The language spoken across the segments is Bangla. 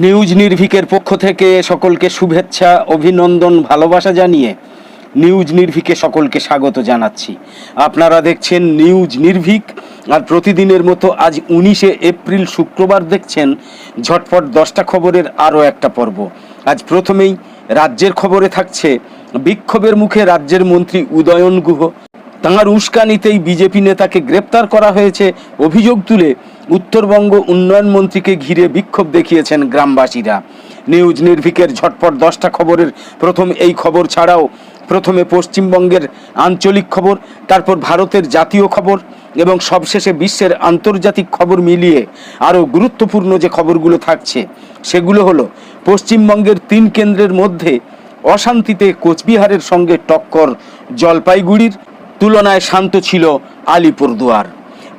নিউজ নির্ভিকের পক্ষ থেকে সকলকে শুভেচ্ছা, অভিনন্দন, ভালোবাসা জানিয়ে নিউজ নির্ভিকে সকলকে স্বাগত জানাচ্ছি। আপনারা দেখছেন নিউজ নির্ভিক, আর প্রতিদিনের মতো আজ উনিশে এপ্রিল শুক্রবার দেখছেন ঝটপট দশটা খবরের আরও একটা পর্ব। আজ প্রথমেই রাজ্যের খবরে থাকছে, বিক্ষোভের মুখে রাজ্যের মন্ত্রী উদয়ন গুহ। তাঁর উস্কানিতেই বিজেপি নেতাকে গ্রেপ্তার করা হয়েছে, অভিযোগ তুলে উত্তরবঙ্গ উন্নয়ন মন্ত্রীকে ঘিরে বিক্ষোভ দেখিয়েছেন গ্রামবাসীরা। নিউজ নির্ভিকের ঝটপট দশটা খবরের প্রথম এই খবর ছাড়াও প্রথমে পশ্চিমবঙ্গের আঞ্চলিক খবর, তারপর ভারতের জাতীয় খবর এবং সবশেষে বিশ্বের আন্তর্জাতিক খবর মিলিয়ে আরও গুরুত্বপূর্ণ যে খবরগুলো থাকছে, সেগুলো হলো পশ্চিমবঙ্গের তিন কেন্দ্রের মধ্যে অশান্তিতে কোচবিহারের সঙ্গে টক্কর জলপাইগুড়ির, তুলনায় শান্ত ছিল আলিপুরদুয়ার।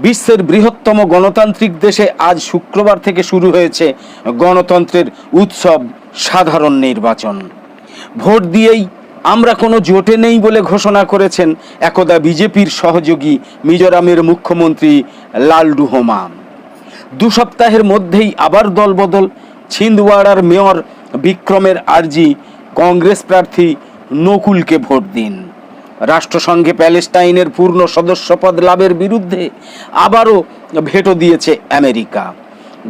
বিশ্বের বৃহত্তম গণতান্ত্রিক দেশে আজ শুক্রবার থেকে শুরু হয়েছে গণতন্ত্রের উৎসব সাধারণ নির্বাচন। ভোট দিয়েই আমরা কোনো জোটে নেই বলে ঘোষণা করেছেন একদা বিজেপির সহযোগী মিজোরামের মুখ্যমন্ত্রী লালডু হোমা। দু সপ্তাহের মধ্যেই আবার দলবদল, ছিন্দওয়াড়ার মেয়র বিক্রমের আর্জি, কংগ্রেস প্রার্থী নকুলকে ভোট দিন। রাষ্ট্রসংঘে প্যালেস্টাইনের পূর্ণ সদস্যপদ লাভের বিরুদ্ধে আবারও ভেটো দিয়েছে আমেরিকা।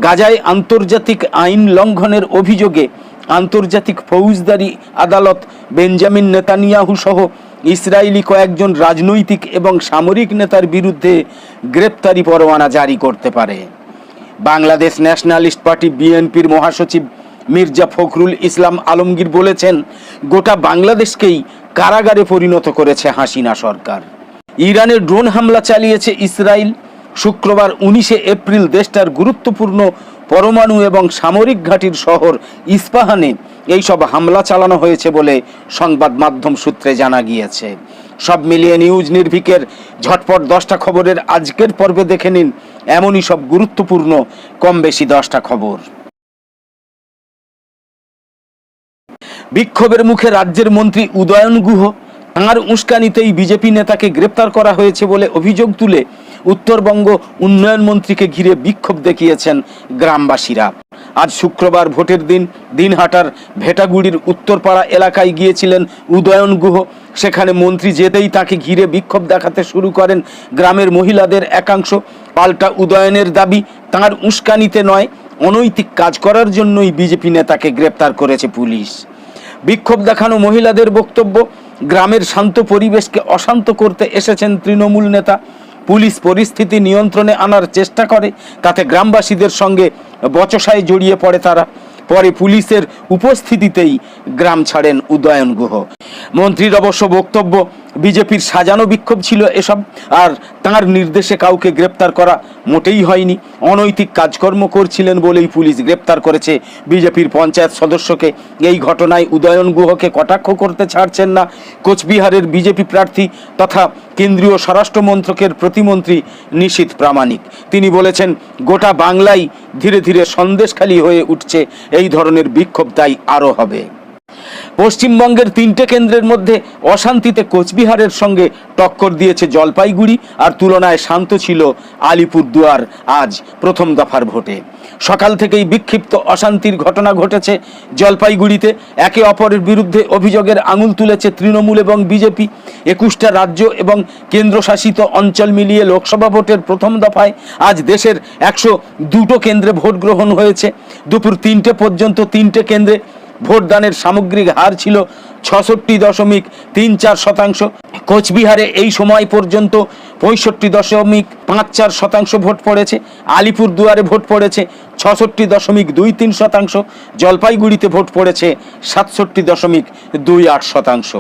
গাজায় আন্তর্জাতিক আইন লঙ্ঘনের অভিযোগে আন্তর্জাতিক ফৌজদারি আদালত বেঞ্জামিন নেতানিয়াহু সহ ইসরায়েলি কয়েকজন রাজনৈতিক এবং সামরিক নেতার বিরুদ্ধে গ্রেপ্তারি পরোয়ানা জারি করতে পারে। বাংলাদেশ ন্যাশনালিস্ট পার্টি বিএনপির মহাসচিব মির্জা ফখরুল ইসলাম আলমগীর বলেছেন, গোটা বাংলাদেশকেই কারাগারে পরিণত করেছে হাসিনা সরকার। ইরানের ড্রোন হামলা চালিয়েছে ইসরায়েল। শুক্রবার উনিশে এপ্রিল দেশটার গুরুত্বপূর্ণ পরমাণু এবং সামরিক ঘাঁটির শহর ইস্পাহানে এইসব হামলা চালানো হয়েছে বলে সংবাদ মাধ্যম সূত্রে জানা গিয়েছে। সব মিলিয়ে নিউজ নির্ভিকের ঝটপট দশটা খবরের আজকের পর্বে দেখে নিন, এমনই সব গুরুত্বপূর্ণ কম বেশি দশটা খবর। বিক্ষোভের মুখে রাজ্যের মন্ত্রী উদয়ন গুহ তাঁর উস্কানিতেই বিজেপি নেতাকে গ্রেপ্তার করা হয়েছে বলে অভিযোগ তুলে উত্তরবঙ্গ উন্নয়ন মন্ত্রীকে ঘিরে বিক্ষোভ দেখিয়েছেন গ্রামবাসীরা। আজ শুক্রবার ভোটের দিন দিনহাটার ভেটাগুড়ির উত্তরপাড়া এলাকায় গিয়েছিলেন উদয়ন গুহ। সেখানে মন্ত্রী যেতেই তাকে ঘিরে বিক্ষোভ দেখাতে শুরু করেন গ্রামের মহিলাদের একাংশ। পাল্টা উদয়নের দাবি, তাঁর উস্কানিতে নয়, অনৈতিক কাজ করার জন্যই বিজেপি নেতাকে গ্রেপ্তার করেছে পুলিশ। বিক্ষোভ দেখানো মহিলাদের বক্তব্য, গ্রামের শান্ত পরিবেশকে অশান্ত করতে এসেছেন তৃণমূল নেতা। পুলিশ পরিস্থিতি নিয়ন্ত্রণে আনার চেষ্টা করে, তাতে গ্রামবাসীদের সঙ্গে বচসায় জড়িয়ে পড়ে তারা। পরে পুলিশের উপস্থিতিতেই গ্রাম ছাড়েন উদয়ন গুহ। মন্ত্রীর অবশ্য বক্তব্য বিজেপির সাজানো বিক্ষোভ ছিল এসব, আর তাঁর নির্দেশে কাউকে গ্রেপ্তার করা মোটেই হয়নি। অনৈতিক কাজকর্ম করছিলেন বলেই পুলিশ গ্রেপ্তার করেছে বিজেপির পঞ্চায়েত সদস্যকে। এই ঘটনায় উদয়ন গুহকে কটাক্ষ করতে ছাড়ছেন না কোচবিহারের বিজেপি প্রার্থী তথা কেন্দ্রীয় স্বরাষ্ট্রমন্ত্রকের প্রতিমন্ত্রী নিশীত প্রামাণিক। তিনি বলেছেন, গোটা বাংলাই ধীরে ধীরে সন্দেশখালী হয়ে উঠছে, এই ধরনের বিক্ষোভ তাই আরও হবে। পশ্চিমবঙ্গের তিনটে কেন্দ্রের মধ্যে অশান্তিতে কোচবিহারের সঙ্গে টক্কর দিয়েছে জলপাইগুড়ি আর তুলনায় শান্ত ছিল আলিপুরদুয়ার আজ প্রথম দফার ভোটে। সকাল থেকেই বিক্ষিপ্ত অশান্তির ঘটনা ঘটেছে জলপাইগুড়িতে। একে অপরের বিরুদ্ধে অভিযোগের আঙুল তুলেছে তৃণমূল এবং বিজেপি। একুশটা রাজ্য এবং কেন্দ্রশাসিত অঞ্চল মিলিয়ে লোকসভা ভোটের প্রথম দফায় আজ দেশের একশো দুটো কেন্দ্রে ভোট গ্রহণ হয়েছে। দুপুর তিনটে পর্যন্ত তিনটে কেন্দ্রে ভোটদানের সামগ্রিক হার ছিল ছষট্টি দশমিক তিন চার শতাংশ। কোচবিহারে এই সময় পর্যন্ত পঁয়ষট্টি দশমিক পাঁচ চার শতাংশ ভোট পড়েছে। আলিপুর দুয়ারে ভোট পড়েছে ছষট্টি দশমিক দুই তিন শতাংশ। জলপাইগুড়িতে ভোট পড়েছে সাতষট্টি দশমিক দুই আট শতাংশ।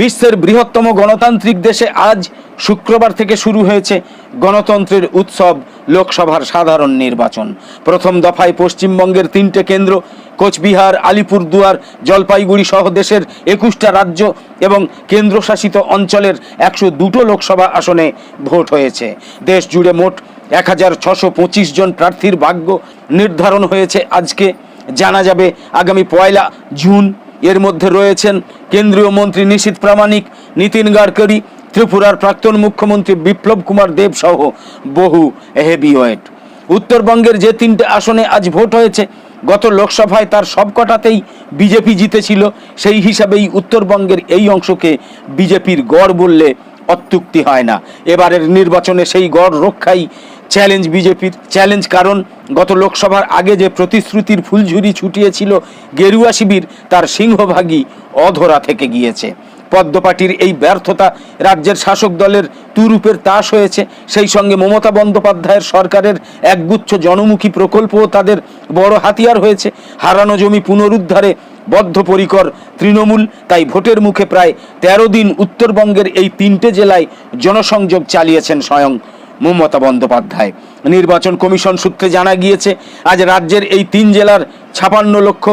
বিশ্বের বৃহত্তম গণতান্ত্রিক দেশে আজ শুক্রবার থেকে শুরু হয়েছে গণতন্ত্রের উৎসব। লোকসভার সাধারণ নির্বাচন। প্রথম দফায় পশ্চিমবঙ্গের তিনটে কেন্দ্র, কোচবিহার, আলিপুরদুয়ার, জলপাইগুড়ি সহ দেশের একুশটা রাজ্য এবং কেন্দ্রশাসিত অঞ্চলের একশো দুটো লোকসভা আসনে ভোট হয়েছে। দেশ জুড়ে মোট এক হাজার ছশো জন প্রার্থীর ভাগ্য নির্ধারণ হয়েছে আজকে। জানা যাবে আগামী পয়লা জুন। এর মধ্যে রয়েছেন কেন্দ্রীয় মন্ত্রী নিশীত প্রামাণিক, নীতিন গাডকারি ত্রিপুরার প্রাক্তন মুখ্যমন্ত্রী বিপ্লব কুমার দেব সহ বহু হেভিওয়েট। উত্তরবঙ্গের যে তিনটে আসনে আজ ভোট হয়েছে, গত লোকসভায় তার সবকটাতেই বিজেপি জিতেছিল, সেই হিসাবেই উত্তরবঙ্গের এই অংশকে বিজেপির গড় বললে অত্যুক্তি হয় না। এবারের নির্বাচনে সেই গড় রক্ষাই চ্যালেঞ্জ বিজেপির, চ্যালেঞ্জ কারণ গত লোকসভার আগে যে প্রতিশ্রুতির ফুলঝুরি ছুটিয়েছিল গেরুয়া শিবির, তার সিংহভাগই অধরা থেকে গিয়েছে। পদ্মপাটির এই ব্যর্থতা রাজ্যের শাসক দলের তুরুপের তাস হয়েছে। সেই সঙ্গে মমতা বন্দ্যোপাধ্যায়ের সরকারের একগুচ্ছ জনমুখী প্রকল্পও তাদের বড় হাতিয়ার হয়েছে। হারানো জমি পুনরুদ্ধারে বদ্ধপরিকর তৃণমূল, তাই ভোটের মুখে প্রায় তেরো দিন উত্তরবঙ্গের এই তিনটে জেলায় জনসংযোগ চালিয়েছেন স্বয়ং মমতা বন্দ্যোপাধ্যায়। নির্বাচন কমিশন সূত্রে জানা গিয়েছে, আজ রাজ্যের এই তিন জেলার ছাপান্ন লক্ষ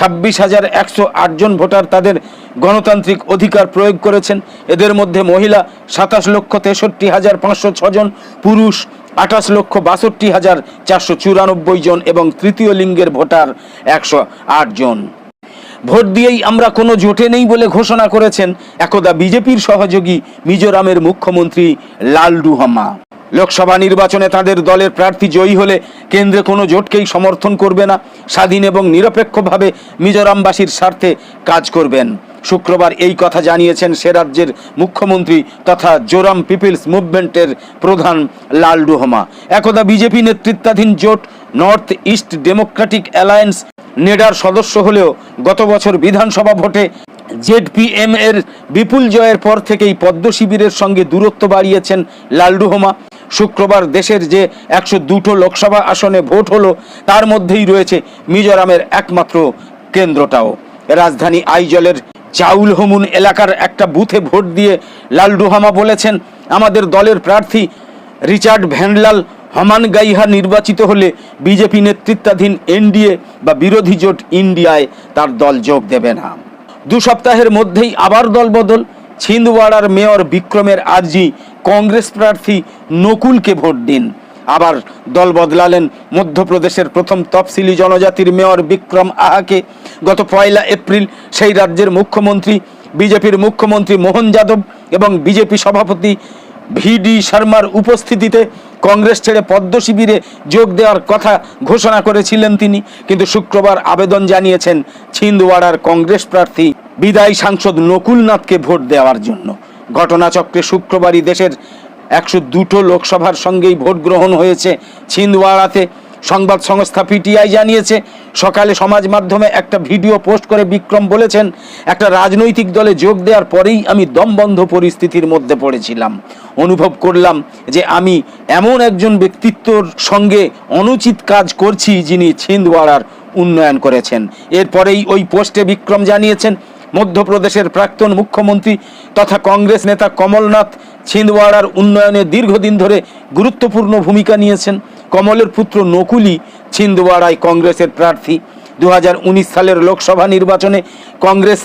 ছাব্বিশ হাজার একশো আটজন ভোটার তাদের গণতান্ত্রিক অধিকার প্রয়োগ করেছেন। এদের মধ্যে মহিলা সাতাশ লক্ষ তেষট্টি হাজার পাঁচশো ছজন পুরুষ আঠাশ লক্ষ বাষট্টি হাজার চারশো চুরানব্বই জন এবং তৃতীয় লিঙ্গের ভোটার একশো আট জন। ভোট দিয়েই আমরা কোনো জোটে নেই বলে ঘোষণা করেছেন একদা বিজেপির সহযোগী মিজোরামের মুখ্যমন্ত্রী লালডু হাম্মা লোকসভা নির্বাচনে তাদের দলের প্রার্থী জয়ী হলে কেন্দ্রে কোনো জোটকেই সমর্থন করবে না। স্বাধীন এবং নিরপেক্ষভাবে মিজোরামবাসীর স্বার্থে কাজ করবেন। শুক্রবার এই কথা জানিয়েছেন সে রাজ্যের মুখ্যমন্ত্রী তথা জোরাম পিপলস মুভমেন্টের প্রধান লালডু হোমা একদা বিজেপি নেতৃত্বাধীন জোট নর্থ ইস্ট ডেমোক্রেটিক অ্যালায়েন্স নেডার সদস্য হলেও গত বছর বিধানসভা ভোটে জেডপিএম এর বিপুল জয়ের পর থেকেই পদ্ম শিবিরের সঙ্গে দূরত্ব বাড়িয়েছেন লালডুহোমা শুক্রবার দেশের যে একশো দুটো লোকসভা আসনে ভোট হলো, তার মধ্যেই রয়েছে মিজোরামের একমাত্র কেন্দ্রটাও। রাজধানী আইজলের চাউল হমুন এলাকার একটা বুথে ভোট দিয়ে লালডুহামা বলেছেন, আমাদের দলের প্রার্থী রিচার্ড ভ্যান্ডলাল হমান গাইহা নির্বাচিত হলে বিজেপি নেতৃত্বাধীন এনডিএ বা বিরোধী জোট ইন্ডিয়ায় তার দল যোগ দেবে না। দু সপ্তাহের মধ্যেই আবার দলবদল ছিন্দওয়াড়ার মেয়র বিক্রমের আর্জি কংগ্রেস প্রার্থী নকুলকে ভোট দিন। আবার দল বদলালেন মধ্যপ্রদেশের প্রথম তফসিলি জনজাতির মেয়র বিক্রম আহাকে। গত পয়লা এপ্রিল সেই রাজ্যের মুখ্যমন্ত্রী, বিজেপির মুখ্যমন্ত্রী মোহন যাদব এবং বিজেপি সভাপতি ভিডি শর্মার উপস্থিতিতে কংগ্রেস ছেড়ে পদ্ম শিবিরে যোগ দেওয়ার কথা ঘোষণা করেছিলেন তিনি। কিন্তু শুক্রবার আবেদন জানিয়েছেন ছিন্দওয়াড়ার কংগ্রেস প্রার্থী বিদায়ী সাংসদ নকুলনাথকে ভোট দেওয়ার জন্য। ঘটনাচক্রে শুক্রবারই দেশের একশো দুটো লোকসভার সঙ্গেই ভোট গ্রহণ হয়েছে ছিন্দওয়াড়াতে। সংবাদ সংস্থা পিটিআই জানিয়েছে, সকালে সমাজ মাধ্যমে একটা ভিডিও পোস্ট করে বিক্রম বলেছেন, একটা রাজনৈতিক দলে যোগ দেওয়ার পরেই আমি দমবন্ধ পরিস্থিতির মধ্যে পড়েছিলাম। অনুভব করলাম যে আমি এমন একজন ব্যক্তিত্বর সঙ্গে অনুচিত কাজ করছি যিনি ছিন্দওয়াড়ার উন্নয়ন করেছেন। এরপরেই ওই পোস্টে বিক্রম জানিয়েছেন, মধ্যপ্রদেশের প্রাক্তন মুখ্যমন্ত্রী তথা কংগ্রেস নেতা কমলনাথ ছিন্দওয়াড়ার উন্নয়নে দীর্ঘদিন ধরে গুরুত্বপূর্ণ ভূমিকা নিয়েছেন। কমলের পুত্র নকুলি ছিন্দওয়াড়ায় কংগ্রেসের প্রার্থী। দু হাজার উনিশ সালের লোকসভা নির্বাচনে কংগ্রেস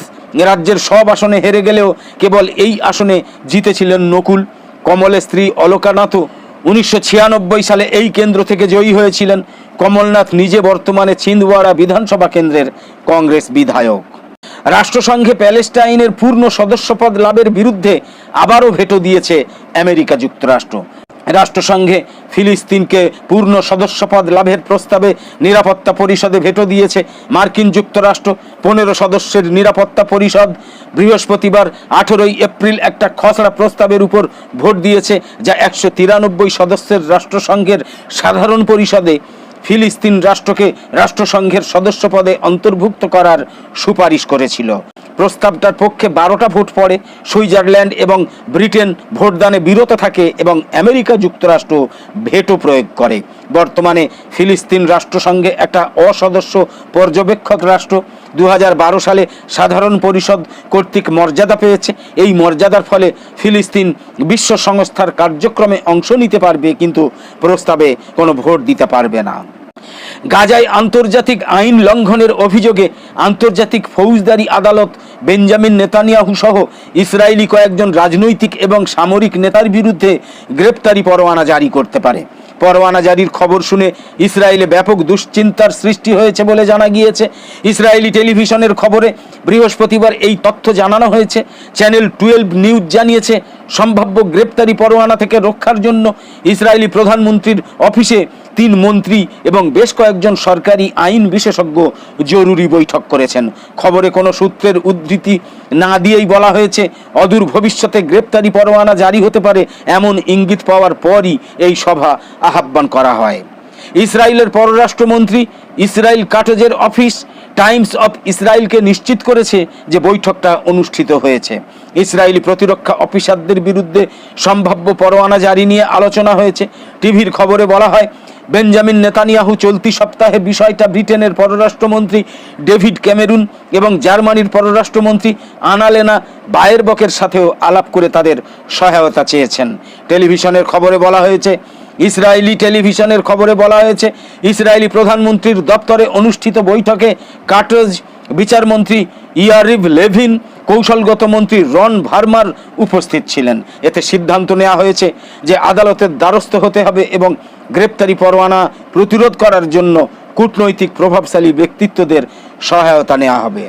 রাজ্যের সব আসনে হেরে গেলেও কেবল এই আসনে জিতেছিলেন নকুল। কমলের স্ত্রী অলকানাথও উনিশশো সালে এই কেন্দ্র থেকে জয়ী হয়েছিলেন। কমলনাথ নিজে বর্তমানে ছিন্দওয়াড়া বিধানসভা কেন্দ্রের কংগ্রেস বিধায়ক। রাষ্ট্রসংঘে প্যালেস্টাইনের পূর্ণ সদস্যপদ লাভের বিরুদ্ধে আবারও ভেটো দিয়েছে আমেরিকা যুক্তরাষ্ট্র। রাষ্ট্রসংঘে ফিলিস্তিনকে পূর্ণ সদস্যপদ লাভের প্রস্তাবে নিরাপত্তা পরিষদে ভেটো দিয়েছে মার্কিন যুক্তরাষ্ট্র। পনেরো সদস্যের নিরাপত্তা পরিষদ বৃহস্পতিবার আঠেরোই এপ্রিল একটা খসড়া প্রস্তাবের উপর ভোট দিয়েছে, যা একশো তিরানব্বই সদস্যের রাষ্ট্রসংঘের সাধারণ পরিষদে ফিলিস্তিন রাষ্ট্রকে রাষ্ট্রসংঘের সদস্যপদে অন্তর্ভুক্ত করার সুপারিশ করেছিল। প্রস্তাবটার পক্ষে বারোটা ভোট পড়ে, সুইজারল্যান্ড এবং ব্রিটেন ভোটদানে বিরত থাকে এবং আমেরিকা যুক্তরাষ্ট্র ভেটো প্রয়োগ করে। বর্তমানে ফিলিস্তিন রাষ্ট্রসংঘে একটা অসদস্য পর্যবেক্ষক রাষ্ট্র। দু হাজার বারো সালে সাধারণ পরিষদ কর্তৃক মর্যাদা পেয়েছে। এই মর্যাদার ফলে ফিলিস্তিন বিশ্ব সংস্থার কার্যক্রমে অংশ নিতে পারবে, কিন্তু প্রস্তাবে কোনো ভোট দিতে পারবে না। গাজায় আন্তর্জাতিক আইন লঙ্ঘনের অভিযোগে আন্তর্জাতিক ফৌজদারি আদালত বেঞ্জামিন নেতানিয়াহু সহ ইসরায়েলি কয়েকজন রাজনৈতিক এবং সামরিক নেতার বিরুদ্ধে গ্রেপ্তারি পরোয়ানা জারি করতে পারে। পরোয়ানা জারির খবর শুনে ইসরায়েলে ব্যাপক দুশ্চিন্তার সৃষ্টি হয়েছে বলে জানা গিয়েছে। ইসরায়েলি টেলিভিশনের খবরে বৃহস্পতিবার এই তথ্য জানানো হয়েছে। চ্যানেল টুয়েলভ নিউজ জানিয়েছে, সম্ভাব্য গ্রেপ্তারি পরোয়ানা থেকে রক্ষার জন্য ইসরায়েলি প্রধানমন্ত্রীর অফিসে তিন মন্ত্রী এবং বেশ কয়েকজন সরকারি আইন বিশেষজ্ঞ জরুরি বৈঠক করেছেন। খবরে কোনো সূত্রের উদ্ধৃতি না দিয়েই বলা হয়েছে, অদূর ভবিষ্যতে গ্রেপ্তারি পরোয়ানা জারি হতে পারে এমন ইঙ্গিত পাওয়ার পরই এই সভা আহ্বান করা হয়। ইসরায়েলের পররাষ্ট্রমন্ত্রী ইসরায়েল কাটজের অফিস টাইমস অফ ইসরায়েলকে নিশ্চিত করেছে যে বৈঠকটা অনুষ্ঠিত হয়েছে। ইসরায়েলি প্রতিরক্ষা অফিসারদের বিরুদ্ধে সম্ভাব্য পরোয়ানা জারি নিয়ে আলোচনা হয়েছে। টিভির খবরে বলা হয়, বেঞ্জামিন নেতানিয়াহু চলতি সপ্তাহে বিষয়টা ব্রিটেনের পররাষ্ট্রমন্ত্রী ডেভিড ক্যামেরুন এবং জার্মানির পররাষ্ট্রমন্ত্রী আনালেনা বায়েরবকের সাথেও আলাপ করে তাদের সহায়তা চেয়েছেন। টেলিভিশনের খবরে বলা হয়েছে ইসরায়েলি টেলিভিশনের খবরে বলা হয়েছে, ইসরায়েলি প্রধানমন্ত্রীর দপ্তরে অনুষ্ঠিত বৈঠকে কাটজ বিচারমন্ত্রী ইয়ারিভ লেভিন, কৌশলগত মন্ত্রী রন ভার্মার উপস্থিত ছিলেন। এতে সিদ্ধান্ত নেওয়া হয়েছে যে আদালতের দ্বারস্থ হতে হবে এবং গ্রেপ্তারি পরোয়ানা প্রতিরোধ করার জন্য কূটনৈতিক প্রভাবশালী ব্যক্তিত্বদের সহায়তা নেওয়া হবে।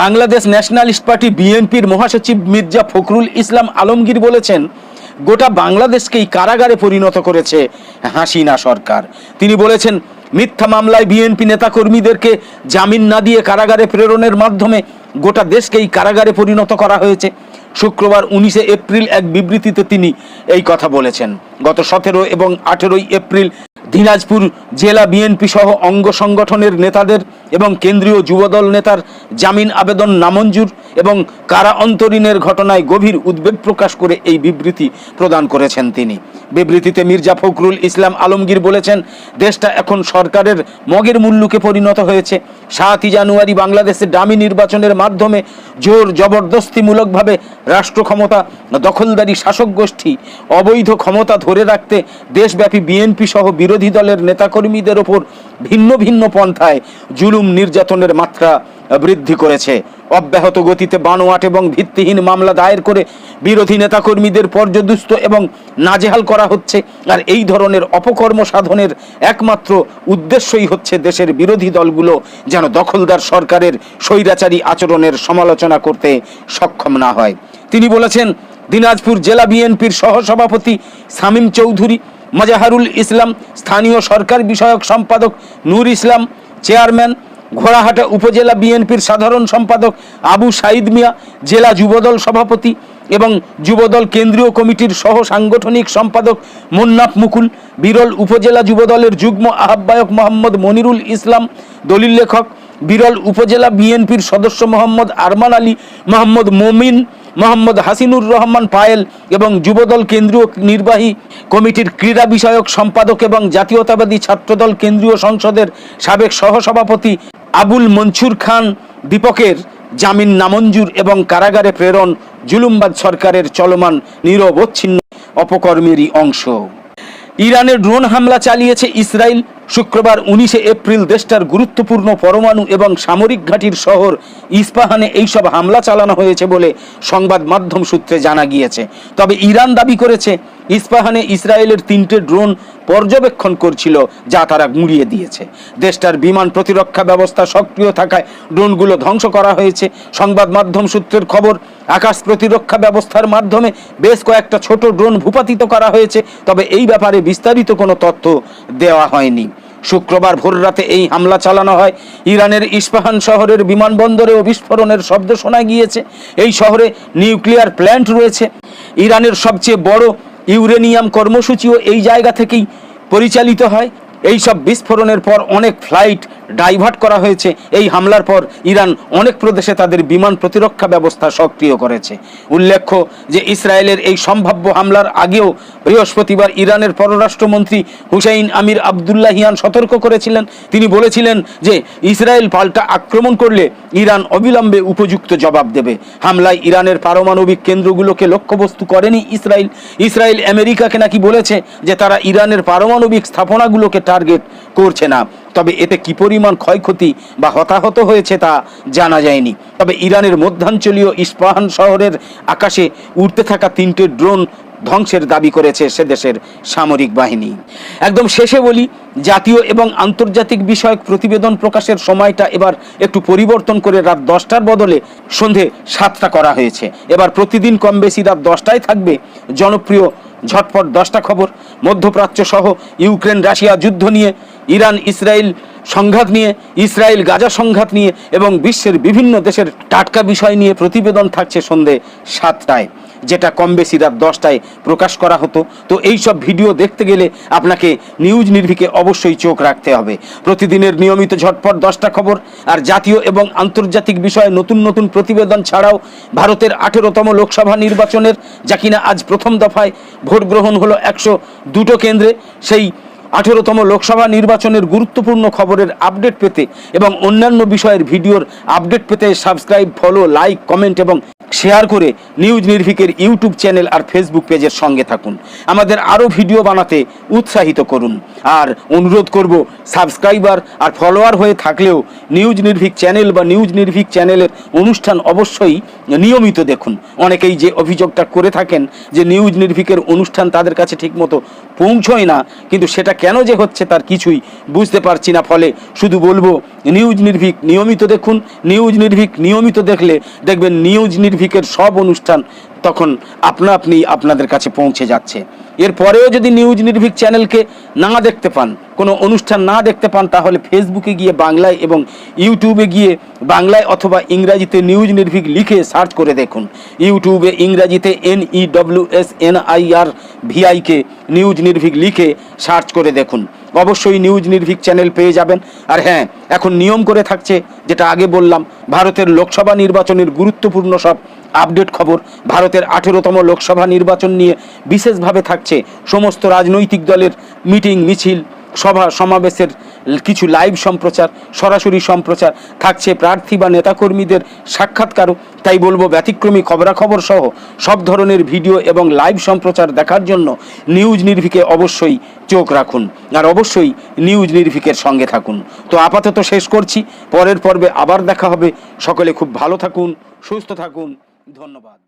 বাংলাদেশ ন্যাশনালিস্ট পার্টি বিএনপির মহাসচিব মির্জা ফখরুল ইসলাম আলমগীর বলেছেন গোটা বাংলাদেশকেই কারাগারে পরিণত করেছে হাসিনা সরকার। তিনি বলেছেন, মিথ্যা মামলায় বিএনপি নেতাকর্মীদেরকে জামিন না দিয়ে কারাগারে প্রেরণের মাধ্যমে গোটা দেশকেই কারাগারে পরিণত করা হয়েছে। শুক্রবার উনিশে এপ্রিল এক বিবৃতিতে তিনি এই কথা বলেছেন। গত সতেরো এবং আঠেরোই এপ্রিল দিনাজপুর জেলা বিএনপি সহ অঙ্গ সংগঠনের নেতাদের এবং কেন্দ্রীয় যুবদল নেতার জামিন আবেদন নামঞ্জুর এবং কারা অন্তরীণের ঘটনায় গভীর উদ্বেগ প্রকাশ করে এই বিবৃতি প্রদান করেছেন তিনি। বিবৃতিতে মির্জা ফখরুল ইসলাম আলমগীর বলেছেন, দেশটা এখন সরকারের মগের মূল্যকে পরিণত হয়েছে। সাতই জানুয়ারি বাংলাদেশে ডামি নির্বাচনের মাধ্যমে জোর জবরদস্তিমূলকভাবে রাষ্ট্র ক্ষমতা দখলদারি, শাসক গোষ্ঠী, অবৈধ ক্ষমতা ধরে রাখতে দেশব্যাপী বিএনপি সহ বিরোধী দলের নেতাকর্মীদের ওপর ভিন্ন ভিন্ন পন্থায় জুলুম নির্যাতনের মাত্রা বৃদ্ধি করেছে। অব্যাহত গতিতে বানোয়াট এবং ভিত্তিহীন মামলা দায়ের করে বিরোধী নেতাকর্মীদের পর্যদুস্ত এবং নাজেহাল করা হচ্ছে। আর এই ধরনের অপকর্ম সাধনের একমাত্র উদ্দেশ্যই হচ্ছে দেশের বিরোধী দলগুলো যেন দখলদার সরকারের স্বৈরাচারী আচরণের সমালোচনা করতে সক্ষম না হয়। তিনি বলেছেন, দিনাজপুর জেলা বিএনপির সহসভাপতি সামিম চৌধুরী মজাহারুল ইসলাম, স্থানীয় সরকার বিষয়ক সম্পাদক নূর ইসলাম, চেয়ারম্যান ঘোড়াহাটা উপজেলা বিএনপির সাধারণ সম্পাদক আবু সাইদ মিয়া, জেলা যুবদল সভাপতি এবং যুবদল কেন্দ্রীয় কমিটির সহ সাংগঠনিক সম্পাদক মুন্নাফ মুকুল, বিরল উপজেলা যুবদলের যুগ্ম আহ্বায়ক মোহাম্মদ মনিরুল ইসলাম, দলিল লেখক, বিরল উপজেলা বিএনপির সদস্য মোহাম্মদ আরমান আলী, মোহাম্মদ মমিন মোহাম্মদ হাসিনুর রহমান পায়েল এবং যুবদল কেন্দ্রীয় নির্বাহী কমিটির ক্রীড়া বিষয়ক সম্পাদক এবং জাতীয়তাবাদী ছাত্রদল কেন্দ্রীয় সংসদের সাবেক সহসভাপতি আবুল মনসুর খান দীপকের জামিন নামঞ্জুর এবং কারাগারে প্রেরণ জুলুমবাদ সরকারের চলমান নিরবচ্ছিন্ন অপকর্মেরই অংশ। ইরানের ড্রোন হামলা চালিয়েছে ইসরায়েল শুক্রবার উনিশে এপ্রিল দেশটার গুরুত্বপূর্ণ পরমাণু এবং সামরিক ঘাঁটির শহর ইস্পাহানে এইসব হামলা চালানো হয়েছে বলে সংবাদ মাধ্যম সূত্রে জানা গিয়েছে। তবে ইরান দাবি করেছে ইস্পাহানে ইসরায়েলের তিনটে ড্রোন পর্যবেক্ষণ করছিল, যা তারা গুঁড়িয়ে দিয়েছে। দেশটার বিমান প্রতিরক্ষা ব্যবস্থা সক্রিয় থাকায় ড্রোনগুলো ধ্বংস করা হয়েছে। সংবাদ মাধ্যম সূত্রের খবর, আকাশ প্রতিরক্ষা ব্যবস্থার মাধ্যমে বেশ কয়েকটা ছোট ড্রোন ভূপাতিত করা হয়েছে, তবে এই ব্যাপারে বিস্তারিত কোনো তথ্য দেওয়া হয়নি। শুক্রবার ভোররাতে এই হামলা চালানো হয়। ইরানের ইস্পাহান শহরের বিমানবন্দরেও বিস্ফোরণের শব্দ শোনা গিয়েছে। এই শহরে নিউক্লিয়ার প্ল্যান্ট রয়েছে। ইরানের সবচেয়ে বড় ইউরেনিয়াম কর্মসূচিও এই জায়গা থেকেই পরিচালিত হয়। এই সব বিস্ফোরণের পর অনেক ফ্লাইট ডাইভার্ট করা হয়েছে। এই হামলার পর ইরান অনেক প্রদেশে তাদের বিমান প্রতিরক্ষা ব্যবস্থা সক্রিয় করেছে। উল্লেখ্য যে ইসরায়েলের এই সম্ভাব্য হামলার আগেও বৃহস্পতিবার ইরানের পররাষ্ট্রমন্ত্রী হুসাইন আমির আবদুল্লাহিয়ান সতর্ক করেছিলেন। তিনি বলেছিলেন যে, ইসরায়েল পাল্টা আক্রমণ করলে ইরান অবিলম্বে উপযুক্ত জবাব দেবে। হামলায় ইরানের পারমাণবিক কেন্দ্রগুলোকে লক্ষ্যবস্তু করেনি ইসরায়েল। ইসরায়েল আমেরিকাকে নাকি বলেছে যে, তারা ইরানের পারমাণবিক স্থাপনাগুলোকে টার্গেট করছে না। তবে এতে কি পরিমাণ ক্ষয়ক্ষতি বা হতাহত হয়েছে তা জানা যায়নি। তবে ইরানের মধ্যাঞ্চলীয় ইস্পাহান শহরের আকাশে উড়তে থাকা তিনটে ড্রোন ধ্বংসের দাবি করেছে সে দেশের সামরিক বাহিনী। একদম শেষে বলি, জাতীয় এবং আন্তর্জাতিক বিষয়ক প্রতিবেদন প্রকাশের সময়টা এবার একটু পরিবর্তন করে রাত দশটার বদলে সন্ধে সাতটা করা হয়েছে। এবার প্রতিদিন কম বেশি রাত দশটায় থাকবে জনপ্রিয় ঝটপট দশটা খবর মধ্যপ্রাচ্য সহ ইউক্রেন, রাশিয়া যুদ্ধ নিয়ে, ইরান, ইসরায়েল সংঘাত নিয়ে, ইসরায়েল, গাজা সংঘাত নিয়ে এবং বিশ্বের বিভিন্ন দেশের টাটকা বিষয় নিয়ে প্রতিবেদন থাকছে সন্ধে সাতটায়। যেটা কম বেশি রাত দশটায় প্রকাশ করা হতো। তো এই সব ভিডিও দেখতে গেলে আপনাকে নিউজ নির্ভিকে অবশ্যই চোখ রাখতে হবে। প্রতিদিনের নিয়মিত ঝটপট দশটা খবর আর জাতীয় এবং আন্তর্জাতিক বিষয়ে নতুন নতুন প্রতিবেদন ছাড়াও ভারতের আঠেরোতম লোকসভা নির্বাচনের, যা কিনা আজ প্রথম দফায় ভোট গ্রহণ হলো একশো দুটো কেন্দ্রে, সেই আঠেরোতম লোকসভা নির্বাচনের গুরুত্বপূর্ণ খবরের আপডেট পেতে এবং অন্যান্য বিষয়ের ভিডিওর আপডেট পেতে সাবস্ক্রাইব, ফলো, লাইক, কমেন্ট এবং শেয়ার করে নিউজ নির্ভিকের ইউটিউব চ্যানেল আর ফেসবুক পেজের সঙ্গে থাকুন। আমাদের আরও ভিডিও বানাতে উৎসাহিত করুন। আর অনুরোধ করব, সাবস্ক্রাইবার আর ফলোয়ার হয়ে থাকলেও নিউজ নির্ভিক চ্যানেল বা নিউজ নির্ভিক চ্যানেলের অনুষ্ঠান অবশ্যই নিয়মিত দেখুন। অনেকেই যে অভিযোগটা করে থাকেন যে নিউজ নির্ভিকের অনুষ্ঠান তাদের কাছে ঠিকমতো পৌঁছয় না, কিন্তু সেটা কেন যে হচ্ছে তার কিছুই বুঝতে পারছি না। ফলে শুধু বলব নিউজ নির্ভীক নিয়মিত দেখুন, নিউজ নির্ভীক নিয়মিত দেখলে দেখবেন নিউজ নির্ভীকের সব অনুষ্ঠান তখন আপনা আপনি আপনাদের কাছে পৌঁছে যাচ্ছে। এরপরেও যদি নিউজ নির্ভীক চ্যানেলকে না দেখতে পান, কোনো অনুষ্ঠান না দেখতে পান, তাহলে ফেসবুকে গিয়ে বাংলায় এবং ইউটিউবে গিয়ে বাংলায় অথবা ইংরাজিতে নিউজ নির্ভীক লিখে সার্চ করে দেখুন। ইউটিউবে ইংরাজিতে N E S N I R VIK news Nirbhik লিখে সার্চ করে দেখুন। অবশ্যই নিউজ নির্ভীক চ্যানেল পেয়ে যাবেন। আর হ্যাঁ এখন নিয়ম করে থাকছে, যেটা আগে বললাম, ভারতের লোকসভা নির্বাচনের গুরুত্বপূর্ণ সব আপডেট খবর। ভারতের আঠেরোতম লোকসভা নির্বাচন নিয়ে বিশেষভাবে থাকছে সমস্ত রাজনৈতিক দলের মিটিং, মিছিল, সভা, সমাবেশের কিছু লাইভ সম্প্রচার, সরাসরি সম্প্রচার থাকছে। প্রার্থী বা নেতাকর্মীদের সাক্ষাৎকারও। তাই বলব, ব্যতিক্রমী খবরাখবর সহ সব ধরনের ভিডিও এবং লাইভ সম্প্রচার দেখার জন্য নিউজ নির্ভিকে অবশ্যই চোখ রাখুন। আর অবশ্যই নিউজ নির্ভিকের সঙ্গে থাকুন। তো আপাতত শেষ করছি। পরের পর্বে আবার দেখা হবে। সকলে খুব ভালো থাকুন, সুস্থ থাকুন। ধন্যবাদ।